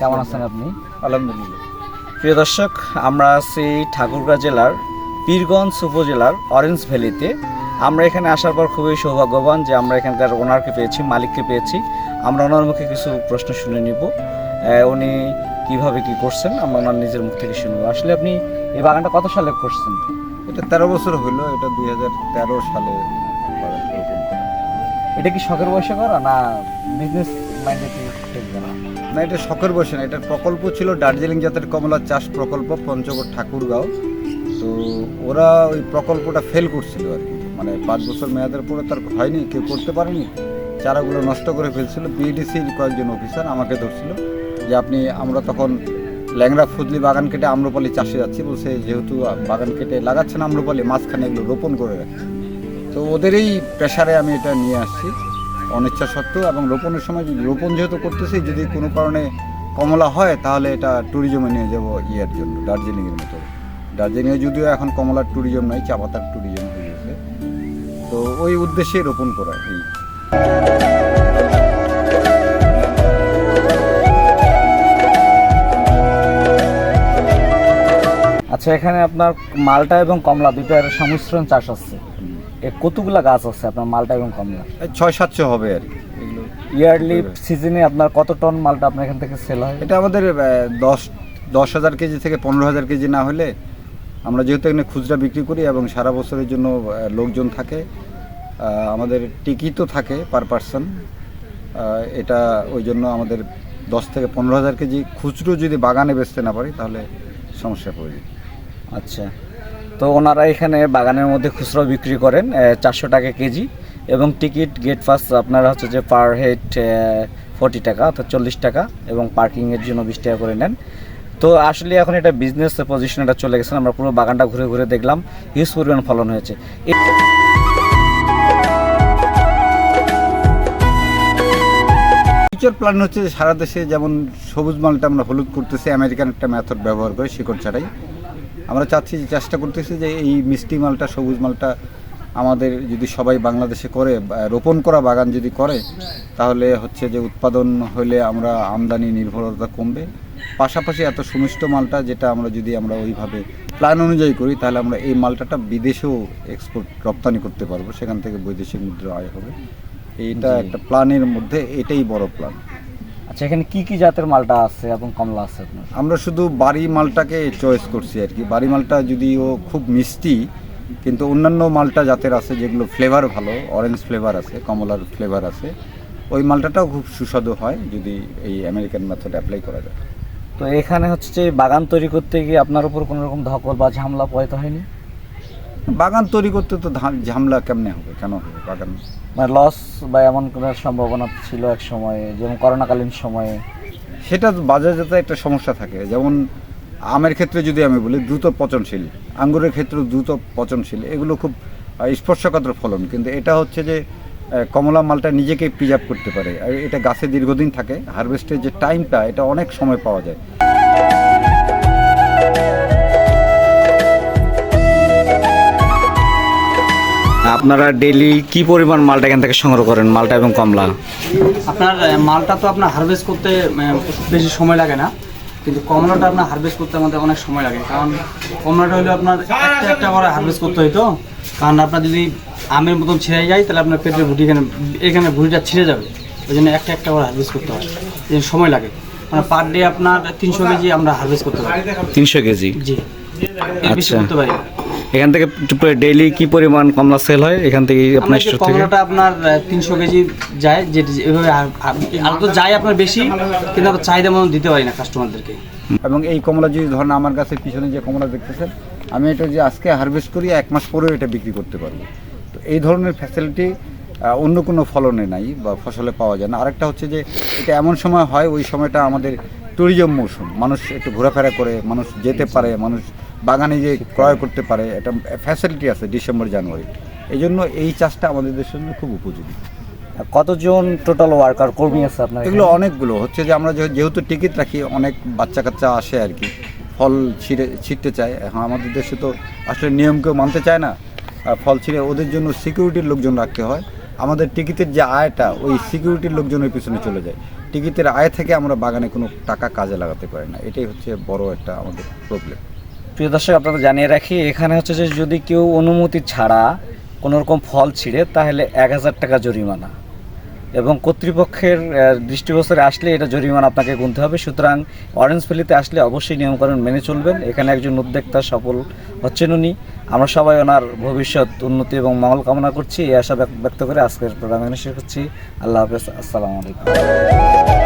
কেমন আছেন আপনি? আলহামদুলিল্লাহ। প্রিয় দর্শক আমরা আছি ঠাকুরগাঁ জেলার পীরগঞ্জ উপজেলার অরেঞ্জ ভ্যালিতে। আমরা এখানে আসার পর খুবই সৌভাগ্যবান যে আমরা এখানকার ওনারকে পেয়েছি মালিককে পেয়েছি। আমরা ওনার মুখে কিছু প্রশ্ন শুনে নিব। উনি কীভাবে কি করছেন আমরা ওনার নিজের মুখ থেকে শুনব। আসলে আপনি এই বাগানটা কত সালে করছেন? এটা তেরো বছর হলো এটা দুই হাজার তেরো সালে। এটা কি শখের বয়সে করা না বিজনেস না, এটা শখের বসে না, এটার প্রকল্প ছিল দার্জিলিং জাতের কমলা চাষ প্রকল্প পঞ্চগড় ঠাকুরগাঁও। তো ওরা ওই প্রকল্পটা ফেল করছিল আর কি। মানে পাঁচ বছর মেয়াদের পরে তার হয়নি, কেউ করতে পারেনি। চারাগুলো নষ্ট করে ফেলছিল। বিডিসির কয়েকজন অফিসার আমাকে ধরছিল যে, আপনি, আমরা তখন ল্যাংরা ফুজলি বাগান কেটে আম্রপালি চাষে যাচ্ছি। বলছে, যেহেতু বাগান কেটে লাগাচ্ছেন আম্রপালি, মাঝখানে এগুলো রোপণ করে রাখছে। তো ওদেরই প্রেশারে আমি এটা নিয়ে আসছি। অনিচ্ছা সত্ত্বেও এবং রোপণের সময় যদি রোপণ যেহেতু করতেছি, যদি কোনো কারণে কমলা হয়, তাহলে এটা ট্যুরিজমে নিয়ে যাব ইয়ের জন্য, দার্জিলিংয়ের মতো। দার্জিলিংয়ে যদিও এখন কমলার ট্যুরিজম নাই, চা পাতার ট্যুরিজম হয়ে গেছে। তো ওই উদ্দেশ্যে রোপণ করা এই। আচ্ছা এখানে আপনার মালটা এবং কমলা দুইটার সংমিশ্রণ চাষ আছে। কতগুলা গাছ আছে আপনার মালটা এবং কমলা? এই ছয় সাতশো হবে আর কি। ইয়ারলি সিজনে আপনার কত টন মালটা আপনার এখান থেকে সেল হয়? এটা আমাদের দশ দশ হাজার কেজি থেকে পনেরো হাজার কেজি না হলে আমরা যেহেতু এখানে খুচরা বিক্রি করি এবং সারা বছরের জন্য লোকজন থাকে আমাদের টিকিটও থাকে পার পার্সন এটা ওই জন্য আমাদের দশ থেকে পনেরো হাজার কেজি খুচরো যদি বাগানে বেচতে না পারি তাহলে সমস্যা পড়ে আচ্ছা। তো ওনারা এখানে বাগানের মধ্যে খুচরো বিক্রি করেন চারশো টাকা কেজি এবং টিকিট গেট পাস আপনার হচ্ছে যে পার হেড ফোর্টি টাকা অর্থাৎ চল্লিশ টাকা এবং পার্কিংয়ের জন্য বিশ টাকা করে নেন। তো আসলে এখন এটা বিজনেস পজিশন এটা চলে গেছে, আমরা পুরো বাগানটা ঘুরে ঘুরে দেখলাম, হিউজ পরিমাণ ফলন হয়েছে। ফিউচার প্ল্যান হচ্ছে সারা দেশে যেমন সবুজ মালটা আমরা হলুদ করতেছি আমেরিকান একটা মেথড ব্যবহার করে, শিকড় ছাড়াই। আমরা চাচ্ছি যে চেষ্টা করতেছি যে এই মিষ্টি মালটা সবুজ মালটা আমাদের যদি সবাই বাংলাদেশে করে রোপণ করা বাগান যদি করে তাহলে হচ্ছে যে উৎপাদন হলে আমরা আমদানি নির্ভরতা কমবে। পাশাপাশি এত সুমিষ্ট মালটা যেটা আমরা যদি আমরা ওইভাবে প্ল্যান অনুযায়ী করি তাহলে আমরা এই মালটাটা বিদেশেও এক্সপোর্ট রপ্তানি করতে পারব। সেখান থেকে বৈদেশিক মুদ্রা আয় হবে। এইটা একটা প্ল্যানের মধ্যে এটাই বড় প্ল্যান আচ্ছা এখানে কি কি জাতের মালটা আছে এবং কমলা আছে আপনার? আমরা শুধু বাড়ি মালটাকে চয়েস করছি আর কি। বাড়ি মালটা যদিও খুব মিষ্টি কিন্তু অন্যান্য মালটা জাতের আছে যেগুলো ফ্লেভার ভালো অরেঞ্জ ফ্লেভার আছে কমলার ফ্লেভার আছে ওই মালটাটাও খুব সুস্বাদু হয় যদি এই আমেরিকান মেথড অ্যাপ্লাই করা যায়। তো এখানে হচ্ছে যে বাগান তৈরি করতে গিয়ে আপনার উপর কোনো রকম ধকল বা ঝামলা পয়তে হয়নি? বাগান তৈরি করতে তো ঝামেলা কেমনে হবে? কেন হবে বাগান? মানে লস বা এমন কোনো সম্ভাবনা ছিল এক সময়ে, যেমন করোনাকালীন সময়ে? সেটা বাজারজাতে একটা সমস্যা থাকে। যেমন আমের ক্ষেত্রে যদি আমি বলি, দ্রুত পচনশীল, আঙ্গুরের ক্ষেত্রে দ্রুত পচনশীল, এগুলো খুব স্পর্শকাতর ফলন। কিন্তু এটা হচ্ছে যে কমলা মালটা নিজেকে প্রিজার্ভ করতে পারে। আর এটা গাছে দীর্ঘদিন থাকে হারভেস্টের যে টাইমটা এটা অনেক সময় পাওয়া যায়। আপনারা ডেলি কি পরিমাণ মালটা এখান থেকে সংগ্রহ করেন মালটা এবং কমলা? আপনার মালটা তো আপনার হারভেস্ট করতে বেশি সময় লাগে না কিন্তু কমলাটা আপনার হারভেস্ট করতে আমাদের অনেক সময় লাগে কারণ কমলাটা হলে আপনার একটা একটা করে হারভেস্ট করতে হইতো কারণ আপনার যদি আমের মতন ছিঁড়ে যায় তাহলে আপনার পেটের ভুটি এখানে এখানে ভুটিটা ছিঁড়ে যাবে। ওই জন্য একটা একটা করে হারভেস্ট করতে হয় সময় লাগে। মানে পার ডে আপনার তিনশো কেজি আমরা হারভেস্ট করতে পারি। তিনশো কেজি? জি। আচ্ছা। করতে পারি। এখান থেকে ডেইলি কি পরিমাণ কমলা সেল হয়? এখান থেকে আপনার স্টোর থেকে? কমলাটা আপনার তিনশো কেজি যায় যে এভাবে আর তো যায় আপনার বেশি কিন্তু আমরা চাহিদা মতন দিতে পারি না কাস্টমারদেরকে এবং এই কমলা যদি ধরেন আমার কাছে পিছনে যে কমলা দেখতেছেন আমি এটা যে আজকে হারভেস্ট করি এক মাস পরেও এটা বিক্রি করতে পারব। তো এই ধরনের ফ্যাসিলিটি অন্য কোনো ফলনে নাই বা ফসলে পাওয়া যায় না। আরেকটা হচ্ছে যে এটা এমন সময় হয় ওই সময়টা আমাদের ট্যুরিজম মৌসুম। মানুষ একটু ঘোরাফেরা করে মানুষ যেতে পারে মানুষ বাগানে যে ক্রয় করতে পারে এটা ফ্যাসিলিটি আছে ডিসেম্বর জানুয়ারি। এই জন্য এই চাষটা আমাদের দেশের জন্য খুব উপযোগী। কতজন টোটাল ওয়ার্কার কর্মী আছে আপনার এগুলো অনেকগুলো। হচ্ছে যে আমরা যেহেতু টিকিট রাখি অনেক বাচ্চা কাচ্চা আসে আর কি। ফল ছিঁড়ে ছিঁড়তে চায়। এখন আমাদের দেশে তো আসলে নিয়ম কেউ মানতে চায় না। আর ফল ছিঁড়ে ওদের জন্য সিকিউরিটির লোকজন রাখতে হয়। আমাদের টিকিটের যে আয়টা ওই সিকিউরিটির লোকজনের পিছনে চলে যায়। টিকিটের আয় থেকে আমরা বাগানে কোনো টাকা কাজে লাগাতে পারি না। এটাই হচ্ছে বড় একটা আমাদের প্রবলেম প্রিয় দর্শক, আপনাদের জানিয়ে রাখি, এখানে হচ্ছে যে যদি কেউ অনুমতি ছাড়া কোনো রকম ফল ছিঁড়ে, তাহলে এক হাজার টাকা জরিমানা। এবং কর্তৃপক্ষের দৃষ্টিগোচরে আসলে এটা জরিমানা আপনাকে গুনতে হবে। সুতরাং অরেঞ্জ ভ্যালিতে আসলে অবশ্যই নিয়মকানুন মেনে চলবেন। এখানে একজন উদ্যোক্তা সফল হচ্ছেন উনি। আমরা সবাই ওনার ভবিষ্যৎ, উন্নতি এবং মঙ্গল কামনা করছি। এই আশা ব্যক্ত করে আজকের প্রোগ্রাম এখানে করছি। আল্লাহ হাফেজ। আসসালামু আলাইকুম।